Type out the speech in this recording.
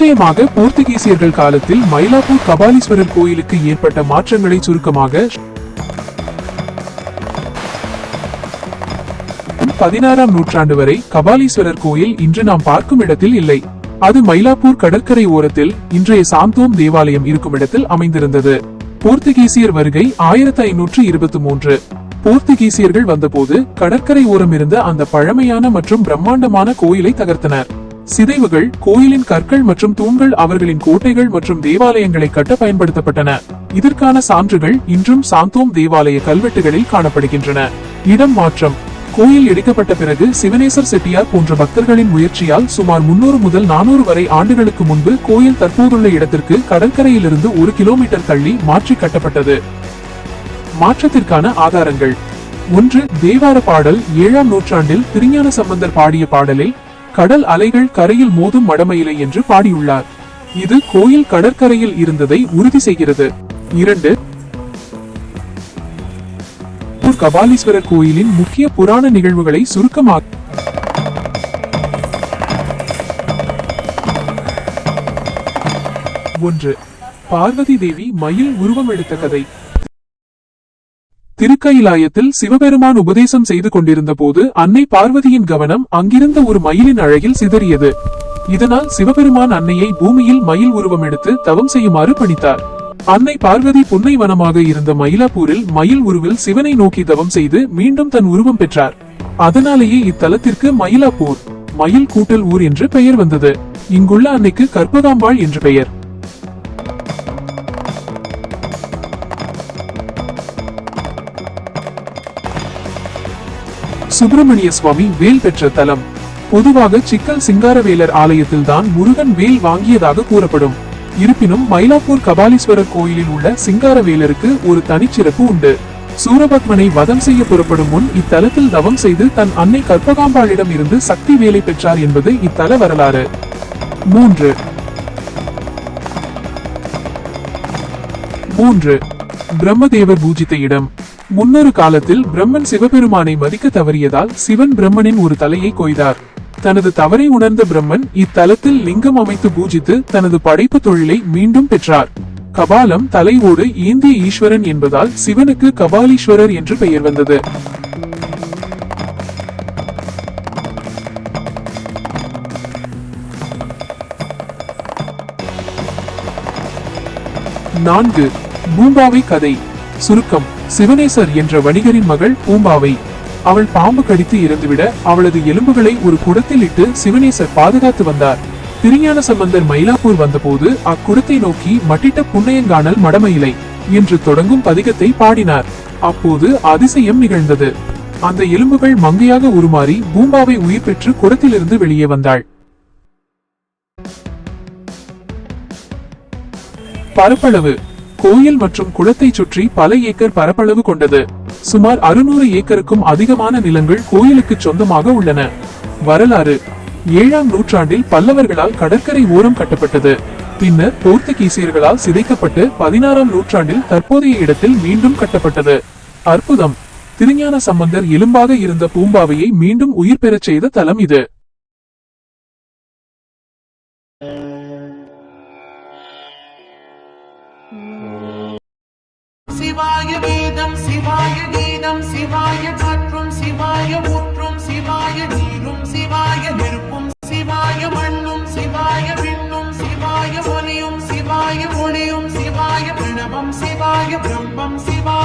நிச்சயமாக போர்த்துகீசியர்கள் காலத்தில் மயிலாப்பூர் கபாலீஸ்வரர் கோயிலுக்கு ஏற்பட்ட மாற்றங்களை சுருக்கமாக பதினாறாம் நூற்றாண்டு வரை கபாலீஸ்வரர் கோயில் இன்று நாம் பார்க்கும் இடத்தில் இல்லை. அது மயிலாப்பூர் கடற்கரை ஓரத்தில் இன்றைய சாந்தோம் தேவாலயம் இருக்கும் இடத்தில் அமைந்திருந்தது. போர்த்துகீசியர் வருகை ஆயிரத்தி ஐநூற்று இருபத்தி மூன்று. போர்த்துகீசியர்கள் வந்தபோது கடற்கரை ஓரம் இருந்த அந்த பழமையான மற்றும் பிரம்மாண்டமான கோயிலை தகர்த்தனர். சிதைவுகள் கோயிலின் கற்கள் மற்றும் தூண்கள் அவர்களின் கோட்டைகள் மற்றும் தேவாலயங்களை கட்ட பயன்படுத்தப்பட்டன. இதற்கான சான்றுகள் இன்றும் சாந்தோம் தேவாலய கல்வெட்டுகளில் காணப்படுகின்றன. இடம் மாற்றம். கோயில் இடிக்கப்பட்ட பிறகு சிவனேசர் செட்டியார் போன்ற பக்தர்களின் முயற்சியால் சுமார் முன்னூறு முதல் நானூறு வரை ஆண்டுகளுக்கு முன்பு கோயில் தற்போதுள்ள இடத்திற்கு கடற்கரையிலிருந்து ஒரு கிலோமீட்டர் தள்ளி மாற்றி கட்டப்பட்டது. மாற்றத்திற்கான ஆதாரங்கள். ஒன்று தேவார பாடல் ஏழாம் நூற்றாண்டில் திருஞான சம்பந்தர் பாடிய பாடலில் கடல் அலைகள் கரையில் மோதும் மடமயிலை என்று பாடியுள்ளார். இது கோயில் கடற்கரையில் இருந்ததை உறுதி செய்கிறது. இரண்டு கபாலீஸ்வரர் கோயிலின் முக்கிய புராண நிகழ்வுகளை சுருக்கமாக ஒன்று பார்வதி தேவி மயில் உருவம் எடுத்த கதை. திருக்கயிலாயத்தில் சிவபெருமான் உபதேசம் செய்து கொண்டிருந்த போது அன்னை பார்வதியின் கவனம் அங்கிருந்த ஒரு மயிலின் அழகில் சிதறியது. இதனால் சிவபெருமான் அன்னையை பூமியில் மயில் உருவம் எடுத்து தவம் செய்யுமாறு பணித்தார். அன்னை பார்வதி புன்னை வனமாக இருந்த மயிலாப்பூரில் மயில் உருவில் சிவனை நோக்கி தவம் செய்து மீண்டும் தன் உருவம் பெற்றார். அதனாலேயே இத்தலத்திற்கு மயிலாப்பூர் மயில் கூட்டல் ஊர் என்று பெயர் வந்தது. இங்குள்ள அன்னைக்கு கற்பகாம்பாள் என்று பெயர். சுப்பிரமணிய சுவாமி வேல் பெற்ற தலம். பொதுவாக சிக்கல் சிங்காரவேலர் ஆலயத்தில் தான் முருகன் வேல் வாங்கியதாக கூறப்படும். இருப்பினும் மயிலாப்பூர் கபாலீஸ்வரர் கோயிலில் உள்ள சிங்காரவேலருக்கு ஒரு தனிச்சிறப்பு உண்டு. சூரபத்மனை வதம் செய்ய புறப்படும் முன் இத்தலத்தில் தவம் செய்து தன் அன்னை கற்பகாம்பாளிடம் இருந்து சக்தி வேலை பெற்றார் என்பது இத்தல வரலாறு. மூன்று. மூன்று. பிரம்மதேவர் பூஜித்த இடம். முன்னொரு காலத்தில் பிரம்மன் சிவபெருமானை மதிக்க தவறியதால் சிவன் பிரம்மனின் ஒரு தலையை கொய்தார். தனது தவறை உணர்ந்த பிரம்மன் இத்தலத்தில் லிங்கம் அமைத்து பூஜித்து தனது படைப்பு தொழிலை மீண்டும் பெற்றார். கபாலம் தலைவோடு ஏந்திய ஈஸ்வரன் என்பதால் சிவனுக்கு கபாலீஸ்வரர் என்று பெயர் வந்தது. நான்கு பூம்பாவை கதை சுருக்கம். சிவனேசர் என்ற வணிகரின் மகள் பூம்பாவை. அவள் பாம்பு கடித்து இறந்துவிட அவளது எலும்புகளை ஒரு குடத்தில் இட்டு சிவனேசர் பாதுகாத்து வந்தார். திருஞான சம்பந்தர் மயிலாப்பூர் வந்தபோது அக்குடத்தை நோக்கி மட்டிட்ட புன்னையங்கானல் மடமயிலை என்று தொடங்கும் பதிகத்தை பாடினார். அப்போது அதிசயம் நிகழ்ந்தது. அந்த எலும்புகள் மங்கையாக உருமாறி பூம்பாவை உயிர் பெற்று குடத்திலிருந்து வெளியே வந்தாள். பரப்பளவு கோயில் மற்றும் குளத்தை சுற்றி பல ஏக்கர் பரப்பளவு கொண்டது. சுமார் அறுநூறு ஏக்கருக்கும் அதிகமான நிலங்கள் கோயிலுக்கு சொந்தமாக உள்ளன. வரலாறு. ஏழாம் நூற்றாண்டில் பல்லவர்களால் கடற்கரை ஓரம் கட்டப்பட்டது. பின்னர் போர்த்துகீசியர்களால் சிதைக்கப்பட்டு பதினாறாம் நூற்றாண்டில் தற்போதைய இடத்தில் மீண்டும் கட்டப்பட்டது. அற்புதம். திருஞான சம்பந்தர் எலும்பாக இருந்த பூம்பாவையை மீண்டும் உயிர் பெறச் செய்த தலம் இது. சிவாய வேதம் சிவாய கீதம் சிவாய காற்றும் சிவாய ஊற்றும் சிவாய நீரும் சிவாய நெருப்பும் சிவாய மண்ணும் சிவாய விண்ணும் சிவாய ஒலியும் சிவாய ஒளியும் சிவாய பிரணவம் சிவாய பிரம்மம் சிவாய